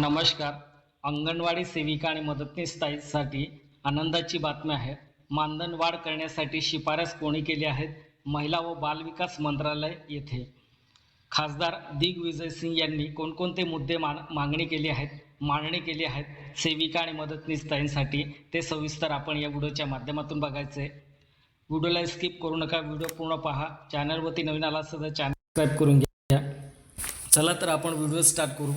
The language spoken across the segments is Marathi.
नमस्कार. अंगणवाडी सेविका आणि मदतनीस ताईसाठी आनंदाची बातमी आहे. मानधन वाढ करण्यासाठी शिफारस कोणी केली आहेत? महिला व बालविकास मंत्रालय येथे. खासदार दिग्विजय सिंग यांनी कोणकोणते मुद्दे मान मागणी केली आहेत? मांडणी केली आहेत? सेविका आणि मदतनीस ताईंसाठी ते सविस्तर आपण या व्हिडिओच्या माध्यमातून बघायचं. आहे व्हिडिओला स्किप करू नका. व्हिडिओ पूर्ण पहा. चॅनलवरती नवीन आला असेल तर चॅनल सबस्क्राईब करून घ्या. चला तर आपण व्हिडिओ स्टार्ट करू.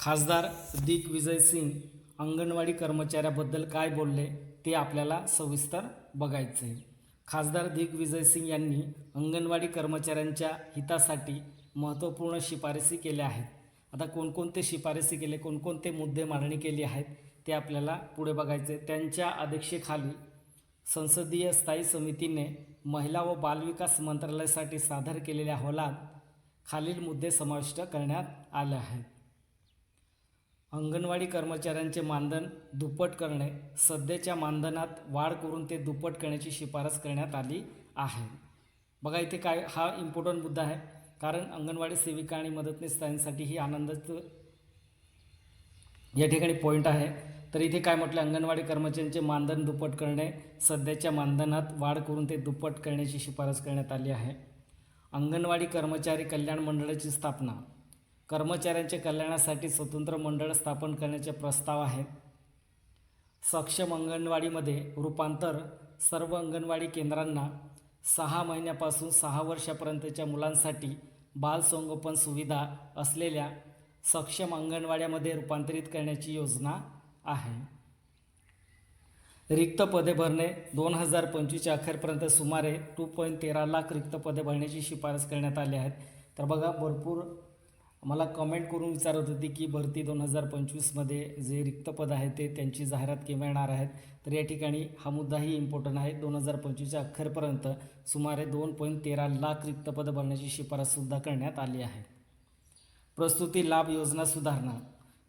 खासदार दिग्विजय सिंग अंगणवाडी कर्मचाऱ्याबद्दल काय बोलले ते आपल्याला सविस्तर बघायचे आहे खासदार दिग्विजय सिंग यांनी अंगणवाडी कर्मचाऱ्यांच्या हितासाठी महत्त्वपूर्ण शिफारसी केल्या आहेत. आता कोणकोणते शिफारसी केले कोणकोणते मुद्दे मांडणी केली आहेत ते आपल्याला पुढे बघायचे त्यांच्या अध्यक्षेखाली संसदीय स्थायी समितीने महिला व बालविकास मंत्रालयासाठी सादर केलेल्या अहवालात खालील मुद्दे समाविष्ट करण्यात आले आहेत. अंगणवाडी कर्मचाऱ्यांचे मानधन दुप्पट करणे सध्याच्या मानधनात वाढ करून ते दुप्पट करण्याची शिफारस करण्यात आली आहे. बघा इथे काय हा इम्पॉर्टंट मुद्दा आहे. कारण अंगणवाडी सेविका आणि मदतनीस ताईंसाठी ही आनंदाचं या ठिकाणी पॉईंट आहे. तर इथे काय म्हटलं अंगणवाडी कर्मचाऱ्यांचे मानधन दुप्पट करणे सध्याच्या मानधनात वाढ करून ते दुप्पट करण्याची शिफारस करण्यात आली आहे. अंगणवाडी कर्मचारी कल्याण मंडळाची स्थापना कर्मचाऱ्यांच्या कल्याणासाठी स्वतंत्र मंडळ स्थापन करण्याचे प्रस्ताव आहेत. सक्षम अंगणवाडीमध्ये रूपांतर सर्व अंगणवाडी केंद्रांना सहा महिन्यापासून सहा वर्षापर्यंतच्या मुलांसाठी बालसंगोपन सुविधा असलेल्या सक्षम अंगणवाड्यामध्ये रूपांतरित करण्याची योजना आहे. रिक्त पदे भरणे दोन हजार पंचवीसच्या अखेरपर्यंत सुमारे टू पॉईंट तेरा लाख रिक्त पदे भरण्याची शिफारस करण्यात आली आहेत तर बघा भरपूर मला कमेंट करून विचारत होती की भरती दोन हजार पंचवीसमध्ये जे रिक्त पद आहे ते त्यांची जाहिरात केव्हा येणार आहेत? तर या ठिकाणी हा मुद्दाही इम्पॉर्टंट आहे. दोन हजार पंचवीसच्या अखेरपर्यंत सुमारे दोन पॉईंट तेरा लाख रिक्त पदं भरण्याची शिफारससुद्धा करण्यात आली आहे. प्रसूती लाभ योजना सुधारणा.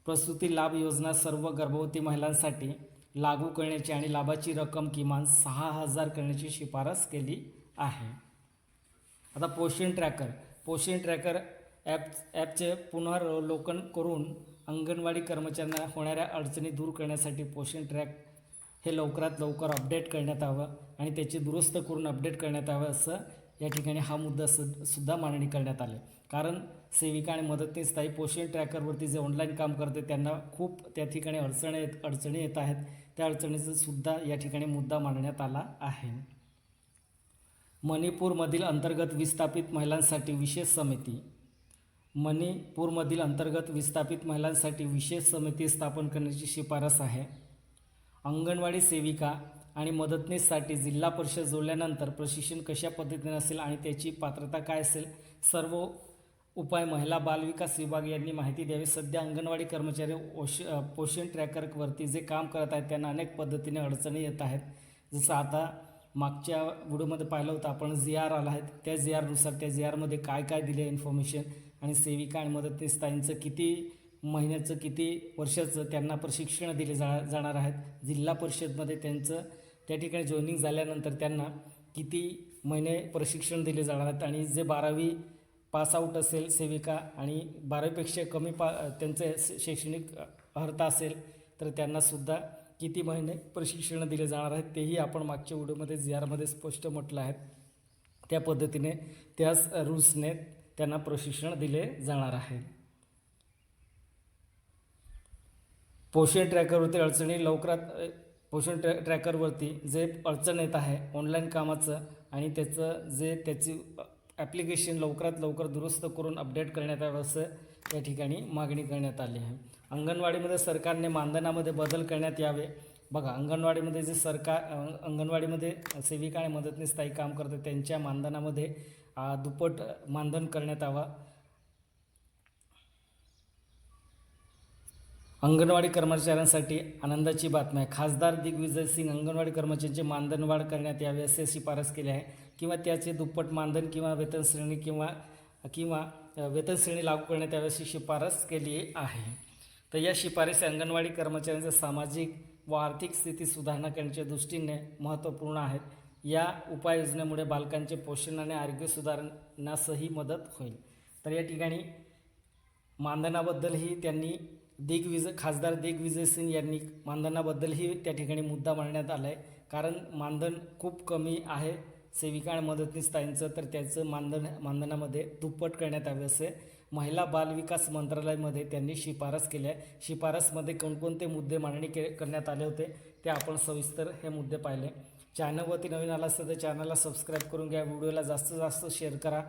प्रसूती लाभ योजना सर्व गर्भवती महिलांसाठी लागू करण्याची आणि लाभाची रक्कम किमान सहा हजार करण्याची शिफारस केली आहे. आता पोषण ट्रॅकर पोषण ट्रॅकर ॲप ॲपचे पुनरावलोकन करून अंगणवाडी कर्मचाऱ्यांना होणाऱ्या अडचणी दूर करण्यासाठी पोषण ट्रॅक हे लवकरात लवकर अपडेट करण्यात यावं आणि त्याची दुरुस्त करून अपडेट करण्यात यावं असं या ठिकाणी हा मुद्दा सु सुद्धा मांडणी करण्यात आले. कारण सेविका आणि मदतनीस स्थायी पोषण ट्रॅकरवरती जे ऑनलाईन काम करते त्यांना खूप त्या ठिकाणी अडचणी येत अडचणी येत आहेत. त्या अडचणीचा सुद्धा या ठिकाणी मुद्दा मांडण्यात आला आहे. मणिपूरमधील अंतर्गत विस्थापित महिलांसाठी विशेष समिती मणिपूरमधील अंतर्गत विस्थापित महिलांसाठी विशेष समिती स्थापन करण्याची शिफारस आहे. अंगणवाडी सेविका आणि मदतनीससाठी जिल्हा परिषद जोडल्यानंतर प्रशिक्षण कशा पद्धतीने असेल आणि त्याची पात्रता काय असेल सर्व उपाय महिला बालविकास विभाग यांनी माहिती द्यावी. सध्या अंगणवाडी कर्मचारी ओश पोषण ट्रॅकरवरती जे काम करत आहेत त्यांना अनेक पद्धतीने अडचणी येत आहेत. जसं आता मागच्या व्हिडिओमध्ये पाहिलं होतं आपण जी आर आला आहे. त्या जी आरनुसार त्या जी आरमध्ये काय काय दिले इन्फॉर्मेशन आणि सेविका आणि मदतनीस ताईंचं किती महिन्याचं किती वर्षाचं त्यांना प्रशिक्षण दिले जा जाणार आहेत. जिल्हा परिषदमध्ये त्यांचं त्या ठिकाणी जॉईनिंग झाल्यानंतर त्यांना किती महिने प्रशिक्षण दिले जाणार आहेत. आणि जे बारावी पास आऊट असेल सेविका आणि बारावीपेक्षा कमी पा त्यांचं शैक्षणिक अर्हता असेल तर त्यांनासुद्धा किती महिने प्रशिक्षण दिले जाणार आहेत तेही आपण मागच्या व्हिडिओमध्ये जी आरमध्ये स्पष्ट म्हटलं आहे. त्या पद्धतीने त्याच रूल्सने त्यांना प्रशिक्षण दिले जाणार आहे. पोषण ट्रॅकरवरती अडचणी लवकरात पोषण ट्रॅ ट्रॅकरवरती जे अडचण येत आहे ऑनलाईन कामाचं आणि त्याचं जे त्याची ॲप्लिकेशन लवकरात लवकर दुरुस्त करून अपडेट करण्यात यावं असं या ठिकाणी मागणी करण्यात आली आहे. अंगणवाडीमध्ये सरकारने मानधनामध्ये बदल करण्यात यावे. बघा अंगणवाडीमध्ये जे सरकार अंगणवाडीमध्ये सेविका आणि मदतनीस स्थायी काम करते त्यांच्या मानधनामध्ये दुप्पट मानधन करण्यात यावा अंगणवाडी कर्मचाऱ्यांसाठी आनंदाची बातमी आहे. खासदार दिग्विजय सिंग अंगणवाडी कर्मचाऱ्यांचे मानधन वाढ करण्यात यावे असे शिफारस केली आहे. किंवा त्याचे दुप्पट मानधन किंवा वेतन श्रेणी किंवा किंवा वेतन श्रेणी लागू करण्यात यावी अशी शिफारस केली आहे. तर या शिफारसी अंगणवाडी कर्मचाऱ्यांच्या सामाजिक व आर्थिक स्थिती सुधारणा करण्याच्या दृष्टीने महत्त्वपूर्ण आहेत. या उपाययोजनेमुळे बालकांचे पोषण आणि आरोग्य सुधारण्यासही मदत होईल. तर या ठिकाणी मानधनाबद्दलही त्यांनी दिग्विजय खासदार दिग्विजय सिंग यांनी मानधनाबद्दलही त्या ठिकाणी मुद्दा मांडण्यात आला आहे कारण मानधन खूप कमी आहे. सेविका आणि मदतनीस ताईंचं तर त्याचं मानधन मानधनामध्ये दुप्पट करण्यात यावे असे. महिला बालविकास मंत्रालयामध्ये त्यांनी शिफारस केली आहे शिफारसमध्ये कोणकोणते मुद्दे मांडणी के करण्यात आले होते ते आपण सविस्तर हे मुद्दे पाहिले. चॅनलवरती नवीन आला असतं तर चॅनलला सबस्क्राईब करून घ्या. व्हिडिओला जास्तीत जास्त शेअर करा.